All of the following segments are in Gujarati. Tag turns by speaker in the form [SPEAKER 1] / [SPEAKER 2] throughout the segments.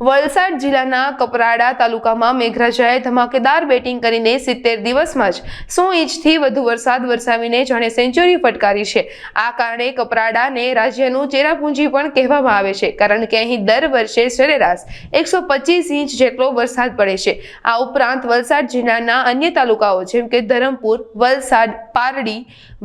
[SPEAKER 1] વલસાડ જિલ્લાના કપરાડા તાલુકામાં મેઘરાજાએ ધમાકેદાર બેટિંગ કરીને સિત્તેર દિવસમાં જ સો ઇંચથી વધુ વરસાદ વરસાવીને જાણે સેન્ચુરી ફટકારી છે. આ કારણે કપરાડાને રાજ્યનું ચેરાપુંજી પણ કહેવામાં આવે છે, કારણ કે અહીં દર વર્ષે સરેરાશ એકસો પચીસ ઇંચ જેટલો વરસાદ પડે છે. આ ઉપરાંત વલસાડ જિલ્લાના અન્ય તાલુકાઓ જેમ કે ધરમપુર, વલસાડ, પારડી,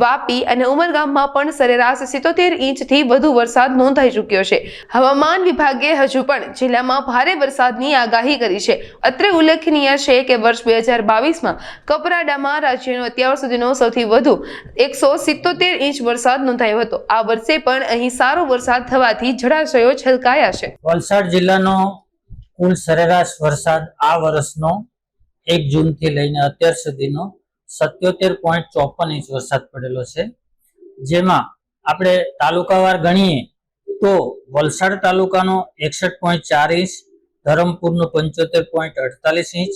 [SPEAKER 1] વાપી અને ઉમરગામમાં પણ સરેરાશ સિત્તોતેર ઇંચથી વધુ વરસાદ નોંધાઈ ચૂક્યો છે. હવામાન વિભાગે હજુ પણ જિલ્લામાં ભારે વરસાદની આગાહી કરી છે. અત્રે ઉલ્લેખનીય છે કે વર્ષ બે હજાર બાવીસમાં કપરાડામાં રાજ્યનો અત્યાર સુધીનો સૌથી વધુ એકસો સિત્તોતેર ઇંચ વરસાદ નોંધાયો હતો. આ વર્ષે પણ અહીં સારો વરસાદ થવાથી જળાશયો છલકાયા છે.
[SPEAKER 2] વલસાડ જિલ્લાનો કુલ સરેરાશ વરસાદ આ વર્ષનો એક જૂનથી લઈને અત્યાર સુધીનો સત્યોતેર પોઈન્ટ ચોપન ઇંચ વરસાદ પડેલો છે. જેમાં આપણે તાલુકાવાર ગણીએ તો વલસાડ તાલુકાનો એકસઠ પોઈન્ટ ચાર ઇંચ, ધરમપુરનો પંચોતેર પોઈન્ટ અડતાલીસ ઇંચ,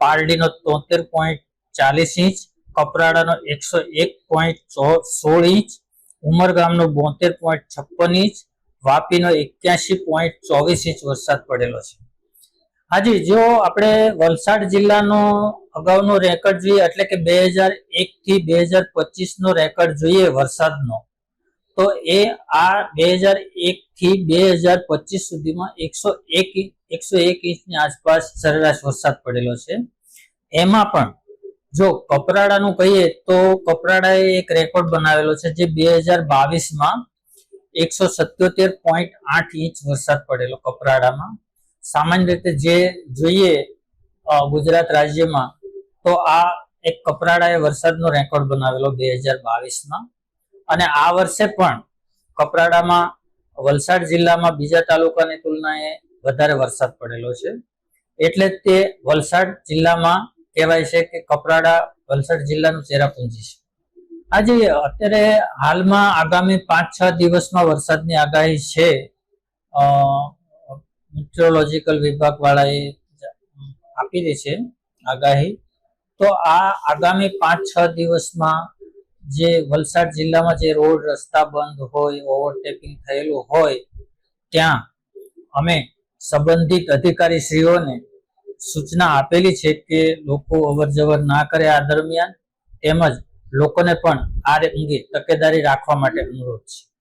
[SPEAKER 2] પારડીનો તોતેર પોઈન્ટ ચાલીસ ઇંચ, કપરાડાનો એકસો એક પોઈન્ટ સોળ ઇંચ, ઉમરગામનો બોતેર પોઈન્ટ છપ્પન ઇંચ, વાપીનો એક્યાસી પોઈન્ટ ચોવીસ ઇંચ વરસાદ પડેલો છે. હાજી, જો આપણે વલસાડ જિલ્લાનો અગાઉનો રેકોર્ડ જોઈએ, એટલે કે બે હજાર એક થી બે હજાર પચીસ નો રેકોર્ડ જોઈએ વરસાદનો તો એ આ બે હજાર એક થી બે હજાર પચીસ સુધીમાં એકસો એક એકસો એક ઇંચની આસપાસ સરેરાશ વરસાદ પડેલો છે. એમાં પણ જો કપરાડાનું કહીએ તો કપરાડાએ એક રેકોર્ડ બનાવેલો છે જે બે હજાર બાવીસમાં એકસો સત્યોતેર પોઈન્ટ આઠ ઇંચ વરસાદ પડેલો કપરાડામાં. સામાન્ય રીતે જે જોઈએ ગુજરાત રાજ્યમાં, તો આ એક કપરાડાએ વરસાદનો રેકોર્ડ બનાવેલો બે હજાર બાવીસમાં. અને આ વર્ષે પણ કપરાડામાં, વલસાડ જિલ્લામાં બીજા તાલુકાની તુલનાએ વધારે વરસાદ પડેલો છે. એટલે તે વલસાડ જિલ્લામાં કહેવાય છે કે કપરાડા, વલસાડ જિલ્લાનું ચેરાપુંજી છે. આજે અત્યારે હાલમાં આગામી પાંચ છ દિવસમાં વરસાદની આગાહી છે. મિટ્રોલોજીકલ વિભાગ વાળાએ આપી દે છે આગાહી. તો આ આગામી પાંચ છ દિવસમાં જે વલસાડ જિલ્લામાં જે રોડ રસ્તા બંધ હોય, ઓવરટેકિંગ થયેલું હોય, ત્યાં અમે સંબંધિત અધિકારીશ્રીઓને સૂચના આપેલી છે કે લોકો અવરજવર ના કરે આ દરમિયાન, તેમજ લોકોને પણ આ અંગે તકેદારી રાખવા માટે અનુરોધ છે.